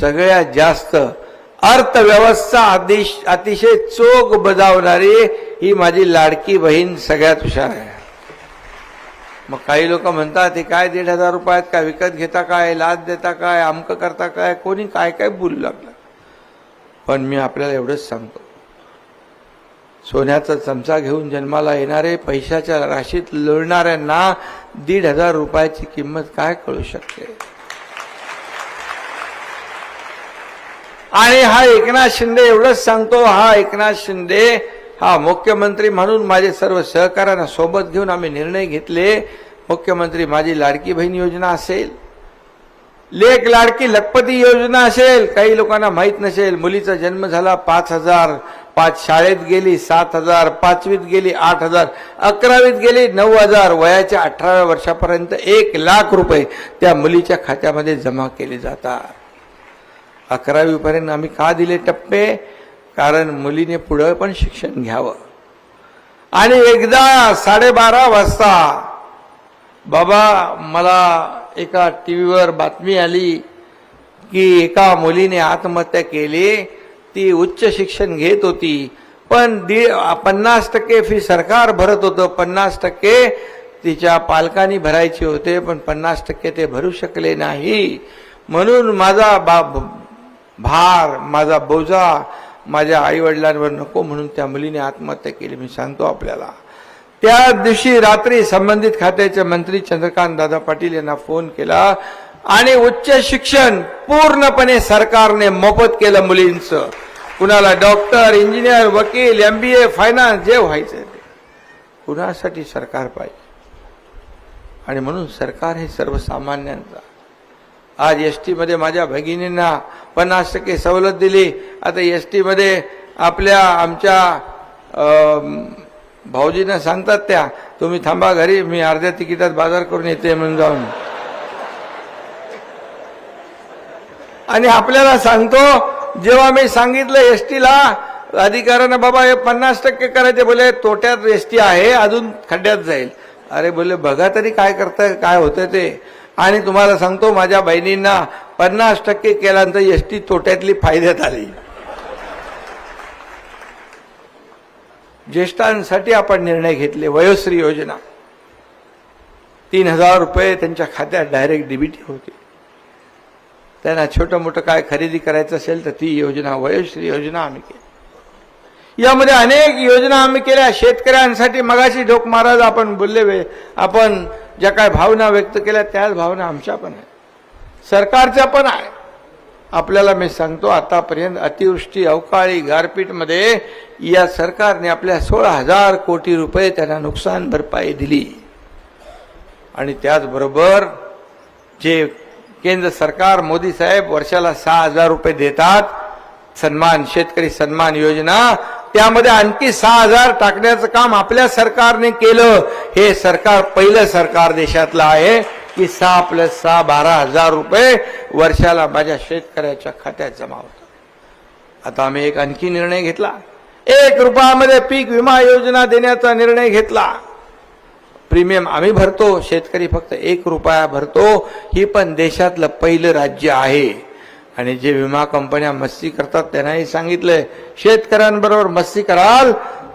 सगळ्यात जास्त अर्थव्यवस्था आदेश अतिशय चोख बजावणारी ही माझी लाडकी बहीण सगळ्यात हुशार आहे. मग काही लोक म्हणतात हे काय दीड हजार रुपयात काय विकत घेता काय? लाच देता काय? आमकं करता काय? कोणी काय काय बोलू लागलं? पण मी आपल्याला एवढंच सांगतो. सोन्याचा चमचा घेऊन जन्माला येणारे पैशाच्या राशीत लोळणाऱ्यांना दीड हजार रुपयाची किंमत काय कळू शकते? आणि हा एकनाथ शिंदे एवढंच सांगतो हा एकनाथ शिंदे हा मुख्यमंत्री म्हणून माझे सर्व सहकार्यांना सोबत घेऊन आम्ही निर्णय घेतले. मुख्यमंत्री माझी लाडकी बहीण योजना असेल लेख लाडकी लखपती योजना असेल काही लोकांना माहीत नसेल मुलीचा जन्म झाला पाच हजार पाच शाळेत गेली सात हजार पाचवीत गेली आठ हजार अकरावीत गेली नऊ हजार वयाच्या अठराव्या वर्षापर्यंत एक लाख रुपये त्या मुलीच्या खात्यामध्ये जमा केले जातात. अकरावीपर्यंत आम्ही का दिले टप्पे? कारण मुलीने पुढं पण शिक्षण घ्यावं. आणि एकदा साडेबारा वाजता बाबा मला एका टी व्हीवर बातमी आली की एका मुलीने आत्महत्या केली. ती उच्च शिक्षण घेत होती. पण दी पन्नास टक्के फी सरकार भरत होतं. पन्नास टक्के तिच्या पालकांनी भरायचे होते पण पन्नास टक्के ते भरू शकले नाही. म्हणून माझा बा भार माझा बोजा माझ्या आईवडिलांवर नको म्हणून त्या मुलीने आत्महत्या केली. मी सांगतो आपल्याला. त्या दिवशी रात्री संबंधित खात्याचे मंत्री चंद्रकांत दादा पाटील यांना फोन केला आणि उच्च शिक्षण पूर्णपणे सरकारने मोफत केलं मुलींचं. कुणाला डॉक्टर इंजिनियर वकील एम बी ए फायनान्स जे व्हायचं ते. कुणासाठी सरकार पाहिजे? आणि म्हणून सरकार हे सर्वसामान्यांचा. आज एस टीमध्ये माझ्या भगिनींना पन्नास टक्के सवलत दिली. आता एसमध्ये आपल्या आमच्या भाऊजींना सांगतात त्या तुम्ही थांबा घरी मी अर्ध्या तिकिटात बाजार करून येते म्हणून जाऊन. आणि आपल्याला सांगतो जेव्हा मी सांगितलं एस टीला अधिकाऱ्यांना बाबा हे पन्नास टक्के करायचे. बोले तोट्यात एस टी आहे अजून खड्ड्यात जाईल. अरे बोले बघा तरी काय करताय काय होतं ते. आणि तुम्हाला सांगतो माझ्या बहिणींना पन्नास टक्के केल्यानंतर एस टी तोट्यातली फायद्यात आली. ज्येष्ठांसाठी आपण निर्णय घेतले वयोश्री योजना. तीन हजार रुपये त्यांच्या खात्यात डायरेक्ट डीबीटी होते. त्यांना छोटं मोठं काय खरेदी करायचं असेल तर ती योजना वयोश्री योजना आम्ही केली. यामध्ये अनेक योजना आम्ही केल्या. शेतकऱ्यांसाठी मगाशी ढोक महाराज आपण बोलले आपण ज्या काय भावना व्यक्त केल्या त्याच भावना आमच्या पण आहेत. सरकारचा पण आहे. आपल्याला मी सांगतो आतापर्यंत अतिवृष्टी अवकाळी गारपीटमध्ये या सरकारने आपल्या सोळा हजार कोटी रुपये त्यांना नुकसान भरपाई दिली. आणि त्याचबरोबर जे केंद्र सरकार मोदी साहेब वर्षाला सहा हजार रुपये देतात सन्मान शेतकरी सन्मान योजना त्यामध्ये आणखी सहा हजार टाकण्याचं काम आपल्या सरकारने केलं. हे सरकार पहिलं सरकार देशातलं आहे. की सहा प्लस सहा बारा हजार रुपये वर्षाला माझ्या शेतकऱ्याच्या खात्यात जमा होतात. आता आम्ही एक आणखी निर्णय घेतला. एक रुपयामध्ये पीक विमा योजना देण्याचा निर्णय घेतला. प्रीमियम आम्ही भरतो शेतकरी फक्त एक रुपया भरतो. ही पण देशातलं पहिलं राज्य आहे. आणि जे विमा कंपन्या मस्ती करतात त्यांनाही सांगितलंय शेतकऱ्यांबरोबर मस्ती कराल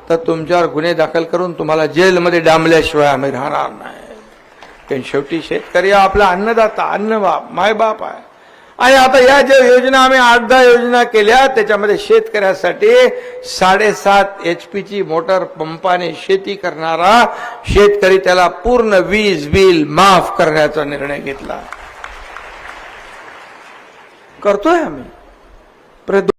तर तुमच्यावर गुन्हे दाखल करून तुम्हाला जेलमध्ये डांबल्याशिवाय आम्ही राहणार नाही. कारण शेवटी शेतकरी आपला अन्नदाता अन्नबाप मायबाप आहे. आणि आता या ज्या योजना आम्ही आठ दहा योजना केल्या त्याच्यामध्ये शेतकऱ्यासाठी साडेसात एच पीची मोटर पंपाने शेती करणारा शेतकरी त्याला पूर्ण वीज बिल माफ करण्याचा निर्णय घेतला. करतोय आम्ही.